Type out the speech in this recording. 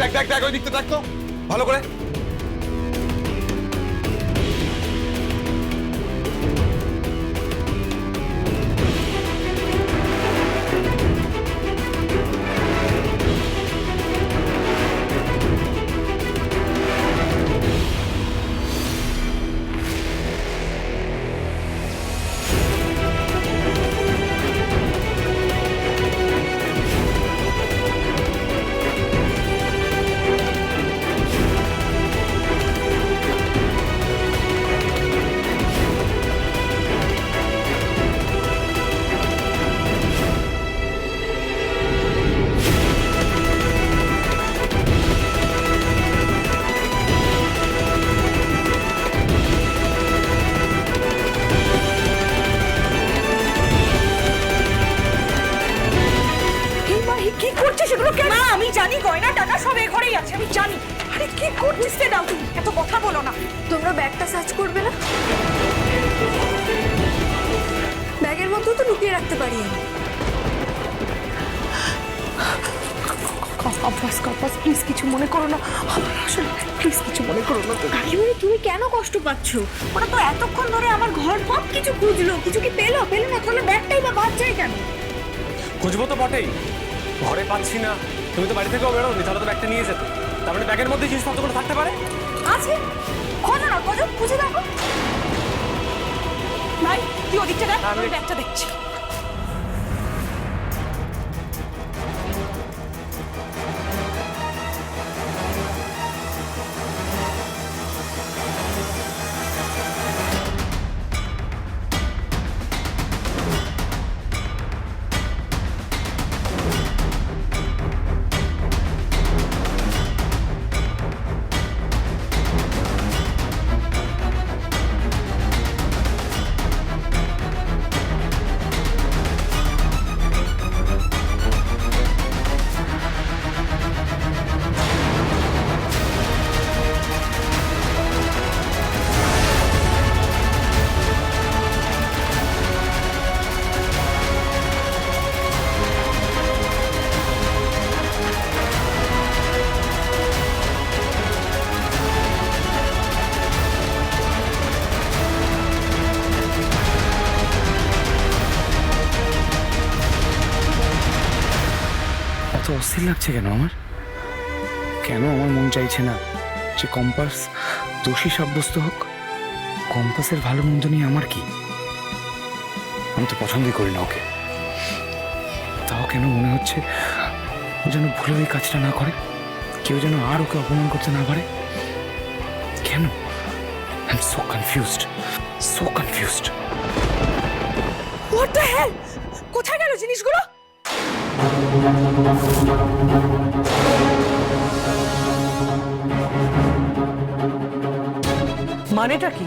দেখ দেখ দেখ ওই দিকটা দেখ তো। ভালো করে। জানি গয়না টাকা সব এ ঘরেই আছে আমি জানি। আরে কি করছিস রে দাও তুমি এত কথা বলো না। তোমরা ব্যাগটা সার্চ করবে না? ব্যাগের মধ্যেও তো লুকিয়ে রাখতে পারি আমি। আব্বাস আব্বাস প্লিজ কিছু মনে করো না। আসলে প্লিজ কিছু মনে করো না কাকিমণি তুমি কেন কষ্ট পাচ্ছ? ওরা তো এতক্ষণ ধরে আমার ঘর সব কিছু খুঁজলো। কিছু কি পেল? পেল না তাহলে ব্যাগটাই বা বাদ যায় কেন? খুঁজবো তো বটেই। ঘরে পাচ্ছি না। তুমি তো বাড়ি থেকেও বেরোনি তাহলে তো ব্যাগটা নিয়ে যেত। তার মানে ব্যাগের মধ্যে জিনিসপত্রগুলো থাকতে পারে? আছে। খোঁজো না খোঁজো খুঁজে দেখো ভাই তুই ওদিকটা দেখ আমি আমি- ব্যাগটা দেখছি। এত অস্থির লাগছে কেন আমার? কেন আমার মন চাইছে না যে কম্পাস দোষী সাব্যস্ত হোক? কম্পাসের ভালো মন্দ নিয়ে আমার কি? আমি তো পছন্দই করি না ওকে। তাও কেন মনে হচ্ছে ও যেন ভুলে ওই কাজটা না করে? কেউ যেন আর ওকে অপমান করতে না পারে? কেন? I am so confused so confused what the hell কোথায় গেল জিনিসগুলো? মানেটা কি?